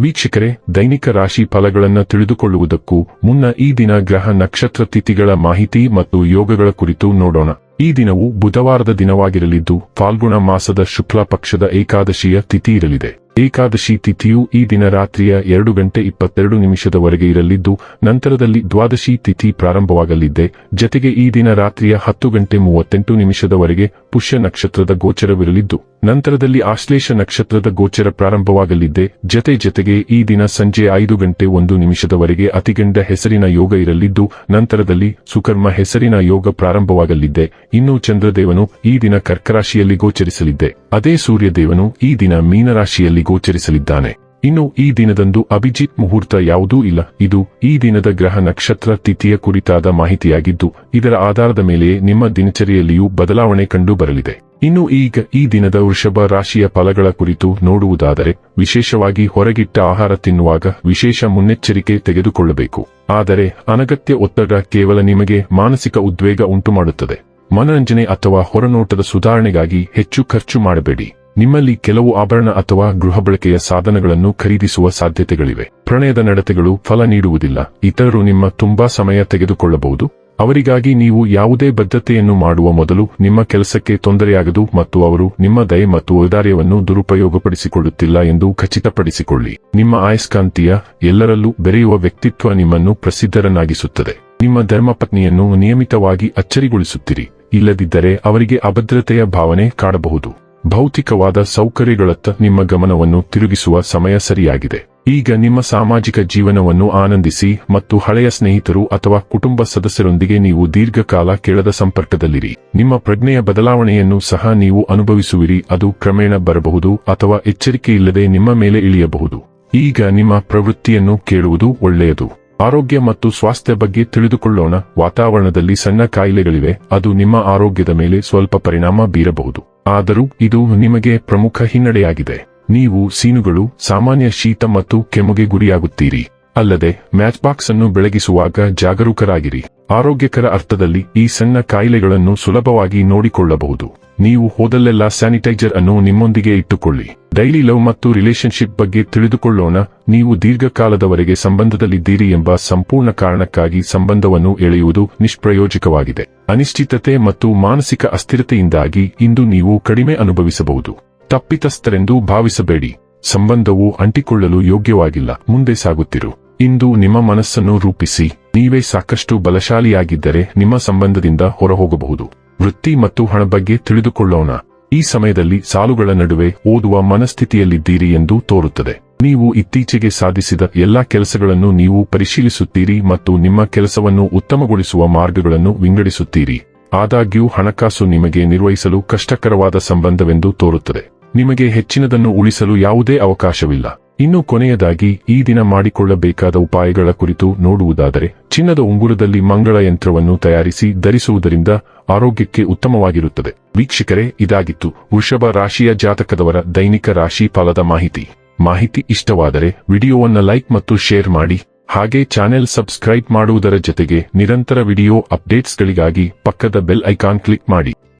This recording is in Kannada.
ವೀಕ್ಷಕರೇ, ದೈನಿಕ ರಾಶಿ ಫಲಗಳನ್ನು ತಿಳಿದುಕೊಳ್ಳುವುದಕ್ಕೂ ಮುನ್ನ ಈ ದಿನ ಗ್ರಹ ನಕ್ಷತ್ರ ತಿಥಿಗಳ ಮಾಹಿತಿ ಮತ್ತು ಯೋಗಗಳ ಕುರಿತು ನೋಡೋಣ. ಈ ದಿನವು ಬುಧವಾರದ ದಿನವಾಗಿರಲಿದ್ದು, ಫಾಲ್ಗುಣ ಮಾಸದ ಶುಕ್ಲ ಪಕ್ಷದ ಏಕಾದಶಿಯ ತಿಥಿ ಇರಲಿದೆ. ಏಕಾದಶಿ ತಿಥಿಯು ಈ ದಿನ ರಾತ್ರಿಯ ಎರಡು ಗಂಟೆ ಇಪ್ಪತ್ತೆರಡು ನಿಮಿಷದವರೆಗೆ ಇರಲಿದ್ದು, ನಂತರದಲ್ಲಿ ದ್ವಾದಶಿ ತಿಥಿ ಪ್ರಾರಂಭವಾಗಲಿದ್ದೆ. ಜತೆಗೆ ಈ ದಿನ ರಾತ್ರಿಯ ಹತ್ತು ಗಂಟೆ ಮೂವತ್ತೆಂಟು ನಿಮಿಷದವರೆಗೆ ಪುಷ್ಯ ನಕ್ಷತ್ರದ ಗೋಚರವಿರಲಿದ್ದು, ನಂತರದಲ್ಲಿ ಆಶ್ಲೇಷ ನಕ್ಷತ್ರದ ಗೋಚರ ಪ್ರಾರಂಭವಾಗಲಿದೆ ಜತೆ ಜತೆಗೆ ಈ ದಿನ ಸಂಜೆ ಐದು ಗಂಟೆ ಒಂದು ನಿಮಿಷದವರೆಗೆ ಅತಿಗಂಡ ಹೆಸರಿನ ಯೋಗ ಇರಲಿದ್ದು, ನಂತರದಲ್ಲಿ ಸುಕರ್ಮ ಹೆಸರಿನ ಯೋಗ ಪ್ರಾರಂಭವಾಗಲಿದ್ದೆ. ಇನ್ನು ಚಂದ್ರದೇವನು ಈ ದಿನ ಕರ್ಕರಾಶಿಯಲ್ಲಿ ಗೋಚರಿಸಲಿದ್ದೆ. ಅದೇ ಸೂರ್ಯದೇವನು ಈ ದಿನ ಮೀನರಾಶಿಯಲ್ಲಿ ಗೋಚರಿಸಲಿದ್ದಾನೆ. ಇನ್ನು ಈ ದಿನದಂದು ಅಭಿಜಿತ್ ಮುಹೂರ್ತ ಯಾವುದೂ ಇಲ್ಲ. ಇದು ಈ ದಿನದ ಗ್ರಹ ನಕ್ಷತ್ರ ತಿಥಿಯ ಕುರಿತಾದ ಮಾಹಿತಿಯಾಗಿದ್ದು, ಇದರ ಆಧಾರದ ಮೇಲೆಯೇ ನಿಮ್ಮ ದಿನಚರಿಯಲ್ಲಿಯೂ ಬದಲಾವಣೆ ಕಂಡು ಬರಲಿದೆ ಇನ್ನು ಈಗ ಈ ದಿನದ ವೃಷಭ ರಾಶಿಯ ಫಲಗಳ ಕುರಿತು ನೋಡುವುದಾದರೆ, ವಿಶೇಷವಾಗಿ ಹೊರಗಿಟ್ಟ ಆಹಾರ ತಿನ್ನುವಾಗ ವಿಶೇಷ ಮುನ್ನೆಚ್ಚರಿಕೆ ತೆಗೆದುಕೊಳ್ಳಬೇಕು. ಆದರೆ ಅನಗತ್ಯ ಒತ್ತಡ ಕೇವಲ ನಿಮಗೆ ಮಾನಸಿಕ ಉದ್ವೇಗ ಉಂಟುಮಾಡುತ್ತದೆ. ಮನರಂಜನೆ ಅಥವಾ ಹೊರನೋಟದ ಸುಧಾರಣೆಗಾಗಿ ಹೆಚ್ಚು ಖರ್ಚು ಮಾಡಬೇಡಿ. ನಿಮ್ಮಲ್ಲಿ ಕೆಲವು ಆಭರಣ ಅಥವಾ ಗೃಹ ಬಳಕೆಯ ಸಾಧನಗಳನ್ನು ಖರೀದಿಸುವ ಸಾಧ್ಯತೆಗಳಿವೆ. ಪ್ರಣಯದ ನಡತೆಗಳು ಫಲ ನೀಡುವುದಿಲ್ಲ. ಇತರರು ನಿಮ್ಮ ತುಂಬಾ ಸಮಯ ತೆಗೆದುಕೊಳ್ಳಬಹುದು. ಅವರಿಗಾಗಿ ನೀವು ಯಾವುದೇ ಬದ್ಧತೆಯನ್ನು ಮಾಡುವ ಮೊದಲು ನಿಮ್ಮ ಕೆಲಸಕ್ಕೆ ತೊಂದರೆಯಾಗದು ಮತ್ತು ಅವರು ನಿಮ್ಮ ದಯೆ ಮತ್ತು ಔದಾರ್ಯವನ್ನು ದುರುಪಯೋಗಪಡಿಸಿಕೊಳ್ಳುತ್ತಿಲ್ಲ ಎಂದು ಖಚಿತಪಡಿಸಿಕೊಳ್ಳಿ. ನಿಮ್ಮ ಆಯಸ್ಕಾಂತೀಯ ಎಲ್ಲರಲ್ಲೂ ಬೆರೆಯುವ ವ್ಯಕ್ತಿತ್ವ ನಿಮ್ಮನ್ನು ಪ್ರಸಿದ್ಧರನ್ನಾಗಿಸುತ್ತದೆ. ನಿಮ್ಮ ಧರ್ಮಪತ್ನಿಯನ್ನು ನಿಯಮಿತವಾಗಿ ಅಚ್ಚರಿಗೊಳಿಸುತ್ತಿರಿ. ಇಲ್ಲದಿದ್ದರೆ ಅವರಿಗೆ ಅಭದ್ರತೆಯ ಭಾವನೆ ಕಾಡಬಹುದು. ಭೌತಿಕವಾದ ಸೌಕರ್ಯಗಳತ್ತ ನಿಮ್ಮ ಗಮನವನ್ನು ತಿರುಗಿಸುವ ಸಮಯ ಸರಿಯಾಗಿದೆ. ಈಗ ನಿಮ್ಮ ಸಾಮಾಜಿಕ ಜೀವನವನ್ನು ಆನಂದಿಸಿ ಮತ್ತು ಹಳೆಯ ಸ್ನೇಹಿತರು ಅಥವಾ ಕುಟುಂಬ ಸದಸ್ಯರೊಂದಿಗೆ ನೀವು ದೀರ್ಘಕಾಲ ಕೇಳದ ಸಂಪರ್ಕದಲ್ಲಿರಿ. ನಿಮ್ಮ ಪ್ರಜ್ಞೆಯ ಬದಲಾವಣೆಯನ್ನು ಸಹ ನೀವು ಅನುಭವಿಸುವಿರಿ. ಅದು ಕ್ರಮೇಣ ಬರಬಹುದು ಅಥವಾ ಎಚ್ಚರಿಕೆಯಿಲ್ಲದೆ ನಿಮ್ಮ ಮೇಲೆ ಇಳಿಯಬಹುದು. ಈಗ ನಿಮ್ಮ ಪ್ರವೃತ್ತಿಯನ್ನು ಕೇಳುವುದು ಒಳ್ಳೆಯದು. ಆರೋಗ್ಯ ಮತ್ತು ಸ್ವಾಸ್ಥ್ಯ ಬಗ್ಗೆ ತಿಳಿದುಕೊಳ್ಳೋಣ. ವಾತಾವರಣದಲ್ಲಿ ಸಣ್ಣ ಕಾಯಿಲೆಗಳಿವೆ. ಅದು ನಿಮ್ಮ ಆರೋಗ್ಯದ ಮೇಲೆ ಸ್ವಲ್ಪ ಪರಿಣಾಮ ಬೀರಬಹುದು. ಆದರೂ ಇದು ನಿಮಗೆ ಪ್ರಮುಖ ಹಿನ್ನಡೆಯಾಗಿದೆ. ನೀವು ಸೀನುಗಳು, ಸಾಮಾನ್ಯ ಶೀತ ಮತ್ತು ಕೆಮ್ಮುಗೆ ಗುರಿಯಾಗುತ್ತೀರಿ. ಅಲ್ಲದೆ ಮ್ಯಾಚ್ ಬಾಕ್ಸ್ ಅನ್ನು ಬೆಳಗಿಸುವಾಗ ಜಾಗರೂಕರಾಗಿರಿ. ಆರೋಗ್ಯಕರ ಅರ್ಥದಲ್ಲಿ ಈ ಸಣ್ಣ ಕಾಯಿಲೆಗಳನ್ನು ಸುಲಭವಾಗಿ ನೋಡಿಕೊಳ್ಳಬಹುದು. ನೀವು ಹೋದಲ್ಲೆಲ್ಲ ಸ್ಯಾನಿಟೈಜರ್ ಅನ್ನು ನಿಮ್ಮೊಂದಿಗೆ ಇಟ್ಟುಕೊಳ್ಳಿ. ಡೈಲಿ ಲವ್ ಮತ್ತು ರಿಲೇಶನ್ಶಿಪ್ ಬಗ್ಗೆ ತಿಳಿದುಕೊಳ್ಳೋಣ. ನೀವು ದೀರ್ಘಕಾಲದವರೆಗೆ ಸಂಬಂಧದಲ್ಲಿದ್ದೀರಿ ಎಂಬ ಸಂಪೂರ್ಣ ಕಾರಣಕ್ಕಾಗಿ ಸಂಬಂಧವನ್ನು ಎಳೆಯುವುದು ನಿಷ್ಪ್ರಯೋಜಕವಾಗಿದೆ. ಅನಿಶ್ಚಿತತೆ ಮತ್ತು ಮಾನಸಿಕ ಅಸ್ಥಿರತೆಯಿಂದಾಗಿ ಇಂದು ನೀವು ಕಡಿಮೆ ಅನುಭವಿಸಬಹುದು. ತಪ್ಪಿತಸ್ಥರೆಂದು ಭಾವಿಸಬೇಡಿ. ಸಂಬಂಧವು ಅಂಟಿಕೊಳ್ಳಲು ಯೋಗ್ಯವಾಗಿಲ್ಲ. ಮುಂದೆ ಸಾಗುತ್ತಿರು. ಇಂದು ನಿಮ್ಮ ಮನಸ್ಸನ್ನು ರೂಪಿಸಿ. ನೀವೇ ಸಾಕಷ್ಟು ಬಲಶಾಲಿಯಾಗಿದ್ದರೆ ನಿಮ್ಮ ಸಂಬಂಧದಿಂದ ಹೊರಹೋಗಬಹುದು. ವೃತ್ತಿ ಮತ್ತು ಹಣ ಬಗ್ಗೆ ತಿಳಿದುಕೊಳ್ಳೋಣ. ಈ ಸಮಯದಲ್ಲಿ ಸಾಲುಗಳ ನಡುವೆ ಓದುವ ಮನಸ್ಥಿತಿಯಲ್ಲಿದ್ದೀರಿ ಎಂದು ತೋರುತ್ತದೆ. ನೀವು ಇತ್ತೀಚೆಗೆ ಸಾಧಿಸಿದ ಎಲ್ಲಾ ಕೆಲಸಗಳನ್ನು ನೀವು ಪರಿಶೀಲಿಸುತ್ತೀರಿ ಮತ್ತು ನಿಮ್ಮ ಕೆಲಸವನ್ನು ಉತ್ತಮಗೊಳಿಸುವ ಮಾರ್ಗಗಳನ್ನು ವಿಂಗಡಿಸುತ್ತೀರಿ. ಆದಾಗ್ಯೂ ಹಣಕಾಸು ನಿಮಗೆ ನಿರ್ವಹಿಸಲು ಕಷ್ಟಕರವಾದ ಸಂಬಂಧವೆಂದು ತೋರುತ್ತದೆ. ನಿಮಗೆ ಹೆಚ್ಚಿನದನ್ನು ಉಳಿಸಲು ಯಾವುದೇ ಅವಕಾಶವಿಲ್ಲ. ಇನ್ನು ಕೊನೆಯದಾಗಿ ಈ ದಿನ ಮಾಡಿಕೊಳ್ಳಬೇಕಾದ ಉಪಾಯಗಳ ಕುರಿತು ನೋಡುವುದಾದರೆ, ಚಿನ್ನದ ಉಂಗುರದಲ್ಲಿ ಮಂಗಳ ಯಂತ್ರವನ್ನು ತಯಾರಿಸಿ ಧರಿಸುವುದರಿಂದ ಆರೋಗ್ಯಕ್ಕೆ ಉತ್ತಮವಾಗಿರುತ್ತದೆ. ವೀಕ್ಷಕರೇ, ಇದಾಗಿತ್ತು ವೃಷಭ ರಾಶಿಯ ಜಾತಕದವರ ದೈನಿಕ ರಾಶಿ ಫಲದ ಮಾಹಿತಿ. ಮಾಹಿತಿ ಇಷ್ಟವಾದರೆ ವಿಡಿಯೋವನ್ನು ಲೈಕ್ ಮತ್ತು ಶೇರ್ ಮಾಡಿ, ಹಾಗೆ ಚಾನೆಲ್ ಸಬ್ಸ್ಕ್ರೈಬ್ ಮಾಡುವುದರ ಜೊತೆಗೆ ನಿರಂತರ ವಿಡಿಯೋ ಅಪ್ಡೇಟ್ಸ್ಗಳಿಗಾಗಿ ಪಕ್ಕದ ಬೆಲ್ ಐಕಾನ್ ಕ್ಲಿಕ್ ಮಾಡಿ.